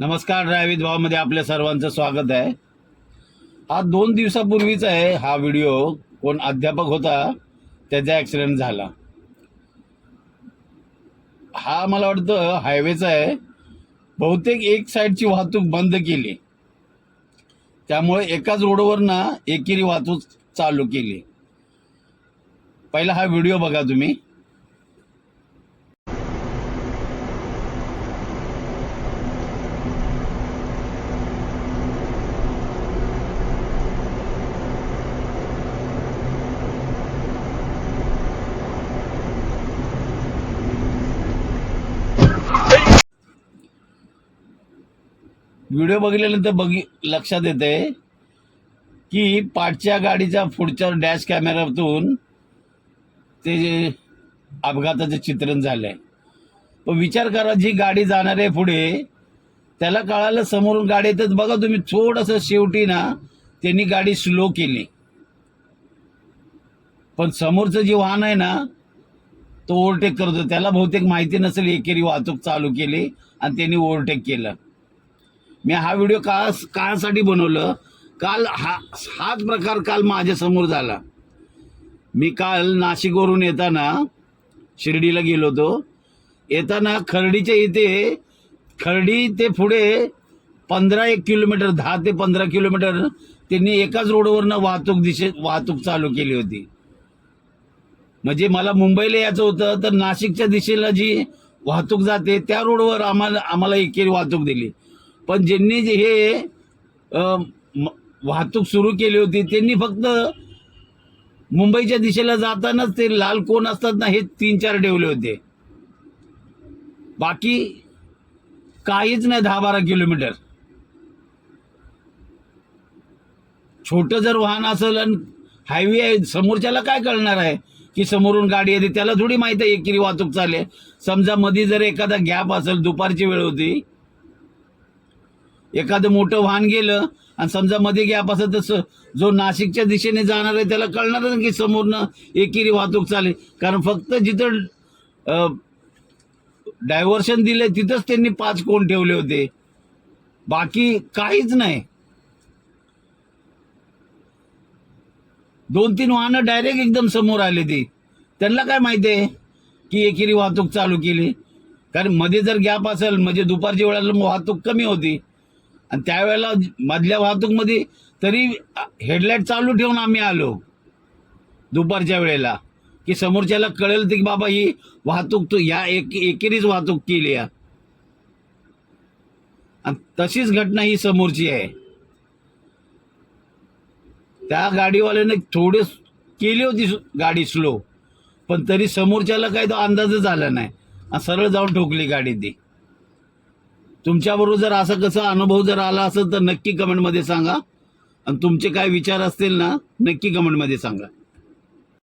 नमस्कार ड्रायविद भावामध्ये आपल्या सर्वांचं स्वागत आहे. हा दोन दिवसापूर्वीचा आहे हा व्हिडिओ. कोण अध्यापक होता त्याचा ॲक्सिडेंट झाला. हा मला वाटतं हायवेचा आहे. बहुतेक एक साईडची वाहतूक बंद केली. त्यामुळे एकाच रोडवर ना एकेरी वाहतूक चालू केली. पहिला हा व्हिडिओ बघा तुम्ही. व्हिडिओ बघितल्यानंतर बघी लक्षात येते की पाठच्या गाडीच्या पुढच्या डॅश कॅमेऱ्यातून ते जे अपघाताचं चित्रण झालंय. पण विचार करा जी गाडी जाणार आहे पुढे त्याला कळालं समोरून गाडी येतच बघा तुम्ही थोडंसं शेवटी ना त्यांनी गाडी स्लो केली. पण समोरचं जे वाहन आहे ना तो ओव्हरटेक करतो. त्याला बहुतेक माहिती नसेल एकेरी वाहतूक चालू केली आणि त्यांनी ओव्हरटेक केलं. मी हा व्हिडिओ का काळासाठी बनवलं? काल हा हाच प्रकार काल माझ्यासमोर झाला. मी काल नाशिकवरून येताना शिर्डीला गेलो होतो. येताना खर्डीच्या इथे खर्डी ते पुढे पंधरा एक किलोमीटर दहा ते पंधरा किलोमीटर त्यांनी एकाच रोडवरनं वाहतूक दिशे वाहतूक चालू केली होती. म्हणजे मला मुंबईला यायचं होतं तर नाशिकच्या दिशेला जी वाहतूक जाते त्या रोडवर आम्हाला आम्हाला एकेरी वाहतूक दिली. पण ज्यांनी जे हे वाहतूक सुरू केली होती त्यांनी फक्त मुंबईच्या दिशेला जातानाच ते लाल कोण असतात ना हे तीन चार ठेवले होते. बाकी काहीच नाही दहा बारा किलोमीटर. छोटं जर वाहन असेल आणि हायवे आहे समोरच्याला काय कळणार आहे की समोरून गाडी येते? त्याला थोडी माहिती आहे एकेरी वाहतूक चालेल समजा मध्ये जर एखादा गॅप असेल दुपारची वेळ होती एखादं मोठं वाहन गेलं आणि समजा मध्ये गॅप असेल तर जो नाशिकच्या दिशेने जाणार आहे त्याला कळणारच की समोरनं एकेरी वाहतूक चालेल. कारण फक्त जिथं डायव्हर्शन दिले तिथंच त्यांनी पाच कोण ठेवले होते. बाकी काहीच नाही. दोन तीन वाहनं डायरेक्ट एकदम समोर आले ती. त्यांना काय माहिती आहे की एकेरी वाहतूक चालू केली? कारण मध्ये जर गॅप असेल म्हणजे दुपारच्या वेळेला वाहतूक कमी होती. आणि त्यावेळेला मधल्या वाहतूकमध्ये तरी हेडलाईट चालू ठेवून आम्ही आलो. दुपारच्या वेळेला. की समोरच्याला कळेल की बाबा ही वाहतूक तू ह्या एक एकेरीच वाहतूक केली आणि तशीच घटना ही समोरची आहे. त्या गाडीवाल्याने थोडे केली होती गाडी स्लो पण तरी समोरच्याला काही तो अंदाजच आला नाही. आणि सरळ जाऊन ठोकली गाडी ती. तुमच्याबरोबर जर असा कसा अनुभव जर आला असेल तर नक्की कमेंटमध्ये सांगा. आणि तुमचे काय विचार असतील ना नक्की कमेंटमध्ये सांगा.